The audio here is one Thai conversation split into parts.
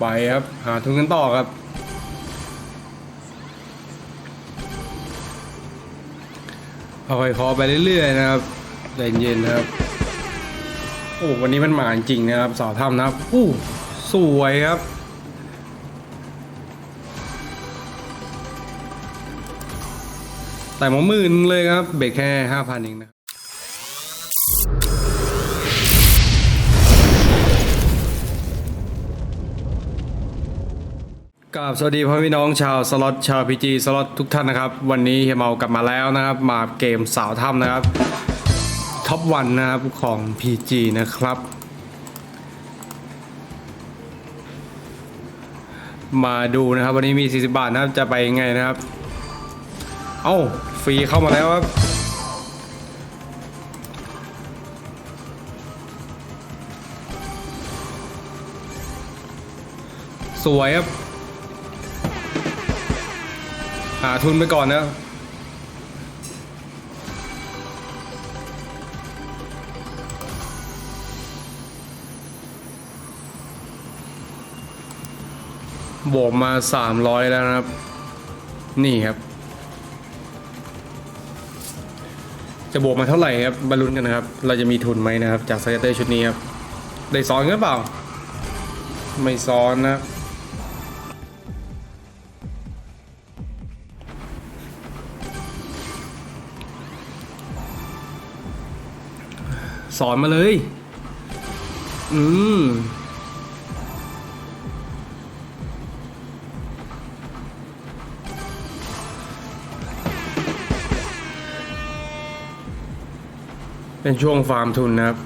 ไปครับ หาทุนกันต่อครับค่อยๆคอไปเรื่อยๆนะครับใจเย็นๆนะครับ โอ้วันนี้มันหมาจริงนะครับสาวถ้ำนะครับอู้สวยครับแต่หมอหมื่นเลยครับ เบรกแค่ห้าพันเองนะ ครับสวัสดีพ่อพี่น้องชาวสล็อตชาวพีจีสล็อตทุกท่านนะครับ วันนี้เฮียเมากลับมาแล้วนะครับ มาเกมสาวถ้ำนะครับท็อปวันนะครับของ PG นะครับ มาดูนะครับ วันนี้มี 40 บาทนะครับจะไปยังไงนะครับ เอ้าฟรีเข้ามาแล้วครับสวยครับ หาทุนไปก่อนนะบวกมาสามร้อยแล้วนะครับ นี่ครับ จะบวกมาเท่าไหร่ครับบรรลุนกันนะครับ เราจะมีทุนไหมนะครับ จากสเกตเตอร์ชุดนี้ครับ ได้ซ้อนกันเปล่า ไม่ซ้อนนะ สอนมาเลย อืมเป็นช่วงฟาร์มทุนนะครับ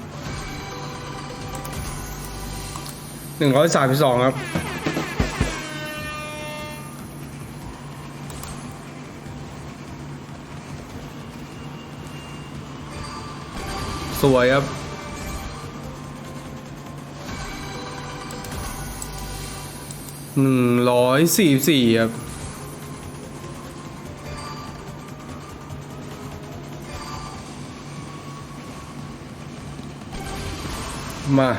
หนึ่งร้อยสามสิบสองครับ สวยครับ หนึ่งร้อยสี่สี่ครับ มา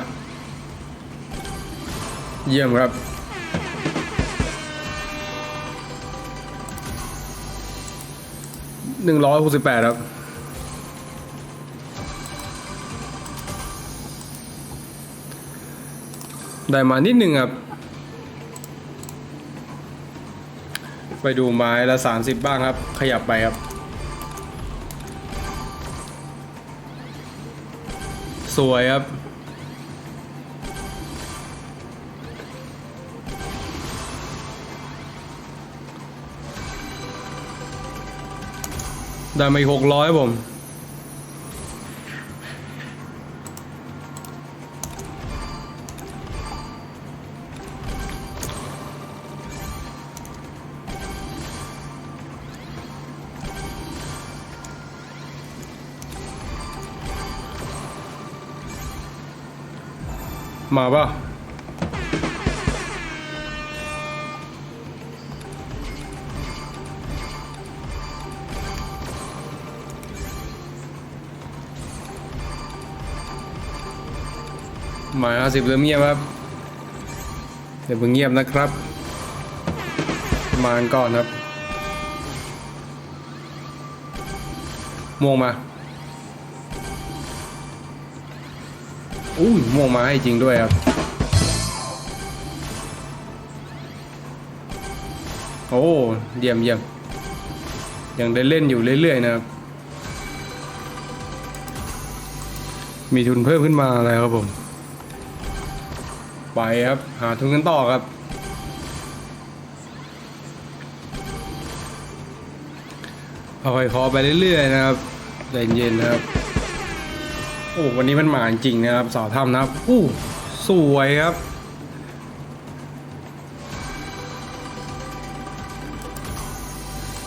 เยี่ยมครับหนึ่งร้อยหกสิบแปดครับ ได้มานิดหนึ่งครับ ไปดูไม้ละสามสิบบ้างครับ ขยับไปครับ สวยครับได้มาอีกหกร้อยผม มาป่ะหมายห้าสิบเริ่มเงียบครับเดี๋ยวเพิ่งเงียบนะครับ มาก่อนครับม่วงมา อุ้ยม่วงมาให้จริงด้วยครับ โอ้เยี่ยมเยี่ยมยังได้เล่นอยู่เรื่อยๆนะครับ มีทุนเพิ่มขึ้นมาอะไรครับผม ไปครับ หาทุนกันต่อครับ ค่อยๆคอไปเรื่อยๆนะครับใจเย็นๆนะครับ โอ้วันนี้มันมาจริงนะครับสาวถ้ำนะครับอู้สวยครับ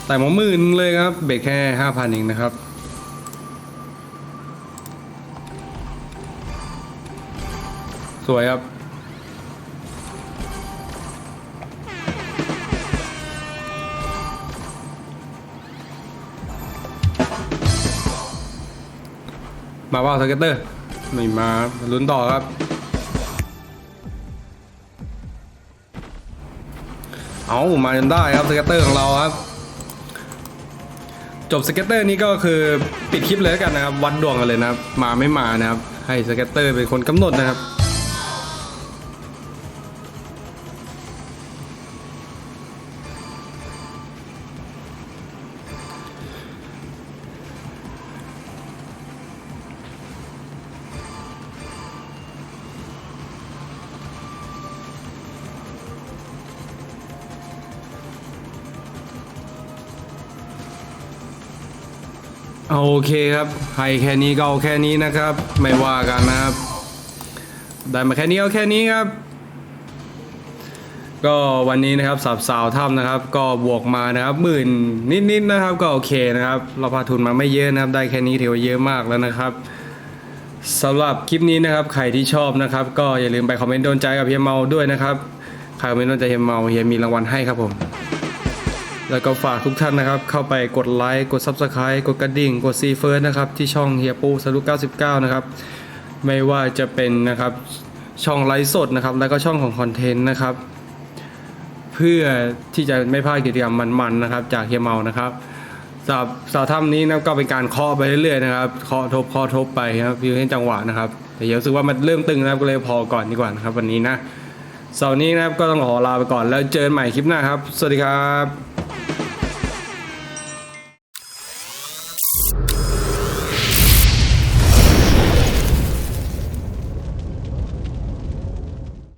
แต่หมอหมื่นเลยครับ เบรกแค่ห้าพันเองนะครับ สวยครับ มาว่าสเก็ตเตอร์ไม่มาลุ้นต่อครับ เอามาจนได้ครับสเก็ตเตอร์ของเราครับ จบสเก็ตเตอร์นี้ก็คือปิดคลิปเลยกันนะครับ วัดดวงกันเลยนะครับ มาไม่มานะครับ ให้สเก็ตเตอร์เป็นคนกำหนดนะครับ โอเคครับให้แค่นี้ก็เอาแค่นี้นะครับ ไม่ว่ากันนะครับ ได้มาแค่นี้เอาแค่นี้ครับ ก็วันนี้นะครับสาวสาวถ้ำนะครับ ก็บวกมานะครับหมื่นนิดๆนะครับ ก็โอเคนะครับ เราพาทุนมาไม่เยอะนะครับ ได้แค่นี้ถือว่าเยอะมากแล้วนะครับสำหรับคลิปนี้นะครับใครที่ชอบนะครับ ก็อย่าลืมไปคอมเมนต์โดนใจกับเฮียเมาด้วยนะครับใครคอมเมนต์โดนใจเฮียเมาเฮียมีรางวัลให้ครับผม แล้วก็ฝากทุกท่านนะครับ เข้าไปกดไลค์กด Subscribe กดกระดิ่ง กดซีเฟิร์สนะครับ ที่ช่องเฮียปูสรุป99 นะครับ ไม่ว่าจะเป็นนะครับช่องไลฟ์สดนะครับ แล้วก็ช่องของคอนเทนต์นะครับ เพื่อที่จะไม่พลาดกิจกรรมมันๆนะครับ จากเฮียเมานะครับสำหรับสาวถ้ำนี้นะก็เป็นการเคาะไปเรื่อยๆนะครับเคาะทบเคาะทบไปครับอยู่ให้จังหวะนะครับแต่เดี๋ยวรู้สึกว่ามันเริ่มตึงนะครับก็เลยพอก่อนดีกว่านะครับ วันนี้นะเสาร์นี้นะครับก็ต้องขอลาไปก่อนแล้วเจอกันใหม่คลิปหน้าครับ สวัสดีครับ